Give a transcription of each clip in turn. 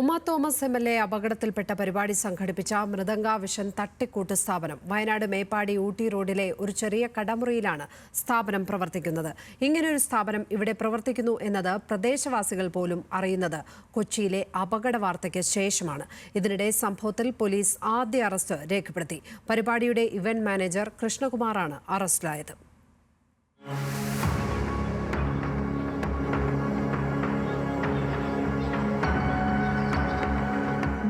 ഉമ്മ Thomas M L A അപകടത്തിൽപ്പെട്ട പരിപാടി സംഘടിപ്പിച്ച മൃദംഗാവിഷൻ തട്ടിക്കൂട്ട് സ്ഥാപനം വയനാട് മേപ്പാടി ഊട്ടി റോഡിലെ ഒരു ചെറിയ കടമുറിയിലാണ് സ്ഥാപനം പ്രവർത്തിക്കുന്നത്. ഇങ്ങനെയൊരു സ്ഥാപനം ഇവിടെ പ്രവർത്തിക്കുന്നു എന്നത് പ്രദേശവാസികൾ പോലും അറിയുന്നത് കൊച്ചിയിലെ അപകട വാർത്തയ്ക്ക് ശേഷമാണ്. ഇതിനിടെ സംഭവത്തിൽ പോലീസ് ആദ്യ അറസ്റ്റ് രേഖപ്പെടുത്തി. പരിപാടിയുടെ ഇവന്റ് മാനേജർ കൃഷ്ണകുമാറാണ് അറസ്റ്റിലായത്.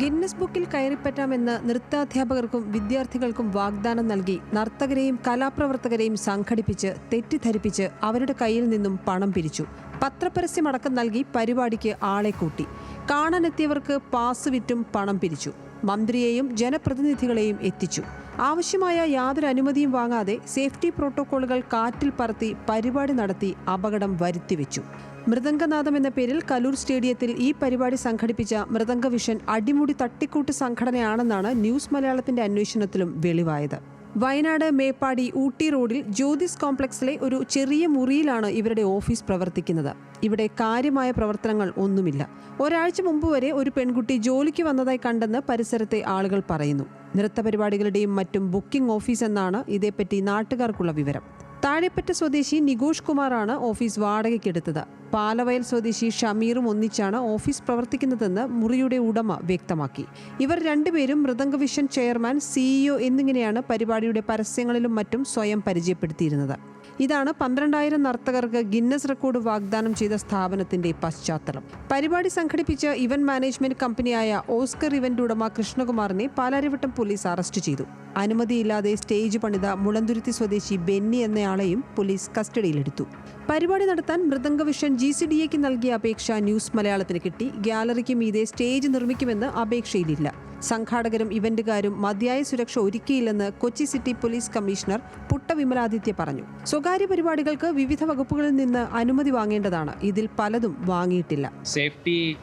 ഗിന്നസ് ബുക്കിൽ കയറിപ്പറ്റാമെന്ന് നൃത്താധ്യാപകർക്കും വിദ്യാർത്ഥികൾക്കും വാഗ്ദാനം നൽകി നർത്തകരെയും കലാപ്രവർത്തകരെയും സംഘടിപ്പിച്ച് തെറ്റിദ്ധരിപ്പിച്ച് അവരുടെ കയ്യിൽ നിന്നും പണം പിരിച്ചു. പത്രപരസ്യമടക്കം നൽകി പരിപാടിക്ക് ആളെ കൂട്ടി. കാണാനെത്തിയവർക്ക് പാസ് വിറ്റും പണം പിരിച്ചു. മന്ത്രിയെയും ജനപ്രതിനിധികളെയും എത്തിച്ചു. ആവശ്യമായ യാതൊരു അനുമതിയും വാങ്ങാതെ സേഫ്റ്റി പ്രോട്ടോക്കോളുകൾ കാറ്റിൽ പറത്തി പരിപാടി നടത്തി അപകടം വരുത്തിവെച്ചു. മൃദംഗനാഥം എന്ന പേരിൽ കലൂർ സ്റ്റേഡിയത്തിൽ ഈ പരിപാടി സംഘടിപ്പിച്ച മൃദംഗ വിഷൻ അടിമുടി തട്ടിക്കൂട്ട് സംഘടനയാണെന്നാണ് ന്യൂസ് മലയാളത്തിന്റെ അന്വേഷണത്തിലും വെളിവായത്. വയനാട് മേപ്പാടി ഊട്ടി റോഡിൽ ജ്യോതിസ് കോംപ്ലക്സിലെ ഒരു ചെറിയ മുറിയിലാണ് ഇവരുടെ ഓഫീസ് പ്രവർത്തിക്കുന്നത്. ഇവിടെ കാര്യമായ പ്രവർത്തനങ്ങൾ ഒന്നുമില്ല. ഒരാഴ്ച മുമ്പ് വരെ ഒരു പെൺകുട്ടി ജോലിക്ക് വന്നതായി കണ്ടെന്ന് പരിസരത്തെ ആളുകൾ പറയുന്നു. നൃത്ത പരിപാടികളുടെയും മറ്റും ബുക്കിംഗ് ഓഫീസ് എന്നാണ് ഇതേപ്പറ്റി നാട്ടുകാർക്കുള്ള വിവരം. താഴെപ്പറ്റ സ്വദേശി നികോഷ് കുമാറാണ് ഓഫീസ് വാടകയ്ക്കെടുത്തത്. പാലവയൽ സ്വദേശി ഷമീറും ഒന്നിച്ചാണ് ഓഫീസ് പ്രവർത്തിക്കുന്നതെന്ന് മുറിയുടെ ഉടമ വ്യക്തമാക്കി. ഇവർ രണ്ടുപേരും മൃദംഗവിഷൻ ചെയർമാൻ സിഇഒ എന്നിങ്ങനെയാണ് പരിപാടിയുടെ പരസ്യങ്ങളിലും മറ്റും സ്വയം പരിചയപ്പെടുത്തിയിരുന്നത്. ഇതാണ് പന്ത്രണ്ടായിരം നർത്തകർക്ക് ഗിന്നസ് റെക്കോർഡ് വാഗ്ദാനം ചെയ്ത സ്ഥാപനത്തിന്റെ പശ്ചാത്തലം. പരിപാടി സംഘടിപ്പിച്ച ഇവന്റ് മാനേജ്മെന്റ് കമ്പനിയായ ഓസ്കർ ഇവന്റ് ഉടമ കൃഷ്ണകുമാറിനെ പാലാരിവട്ടം പോലീസ് അറസ്റ്റ് ചെയ്തു. അനുമതിയില്ലാതെ സ്റ്റേജ് പണിത മുളന്തുരുത്തി സ്വദേശി ബെന്നി എന്നയാളെയും പോലീസ് കസ്റ്റഡിയിലെടുത്തു. പരിപാടി നടത്താൻ മൃദംഗവിഷൻ ജി സി ഡി നൽകിയ അപേക്ഷ ന്യൂസ് മലയാളത്തിന് കിട്ടി. ഗ്യാലറിക്ക് മീതെ സ്റ്റേജ് നിർമ്മിക്കുമെന്ന് അപേക്ഷയിലില്ല. സംഘാടകരും ഇവന്റുകാരും മതിയായ സുരക്ഷ ഒരുക്കിയില്ലെന്ന് Kochi city police commissioner Putta Vimaladitya പറഞ്ഞു. സ്വകാര്യ പരിപാടികൾക്ക് വിവിധ വകുപ്പുകളിൽ നിന്ന് അനുമതി വാങ്ങേണ്ടതാണ്. ഇതിൽ പലതും വാങ്ങിയിട്ടില്ല. സേഫ്റ്റി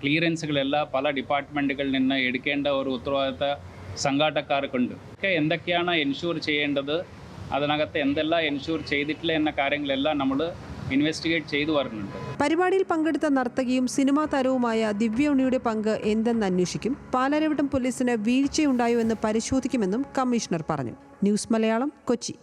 ക്ലിയറൻസുകളെല്ലാം പല ഡിപ്പാർട്ട്മെന്റുകളിൽ നിന്ന് എടുക്കേണ്ട ഒരു ഉത്തരവാദിത്ത സംഘാടകർക്കുണ്ട്. എന്തൊക്കെയാണ് എൻഷൂർ ചെയ്യേണ്ടത്? അതിനകത്ത് എന്തെല്ലാം എൻഷൂർ ചെയ്തിട്ടില്ല എന്ന കാര്യങ്ങളെല്ലാം നമ്മൾ ഇൻവെസ്റ്റിഗേറ്റ് ചെയ്തു വരുന്നുണ്ട്. പരിപാടിയിൽ പങ്കെടുത്ത നർത്തകിയും സിനിമാ താരവുമായ ദിവ്യ ഉണ്ണിയുടെ പങ്ക് എന്തെന്ന് അന്വേഷിക്കും. പാലാരവട്ടം പോലീസിന് വീഴ്ചയുണ്ടായോ എന്ന് പരിശോധിക്കുമെന്നും കമ്മീഷണർ പറഞ്ഞു. ന്യൂസ് മലയാളം കൊച്ചി.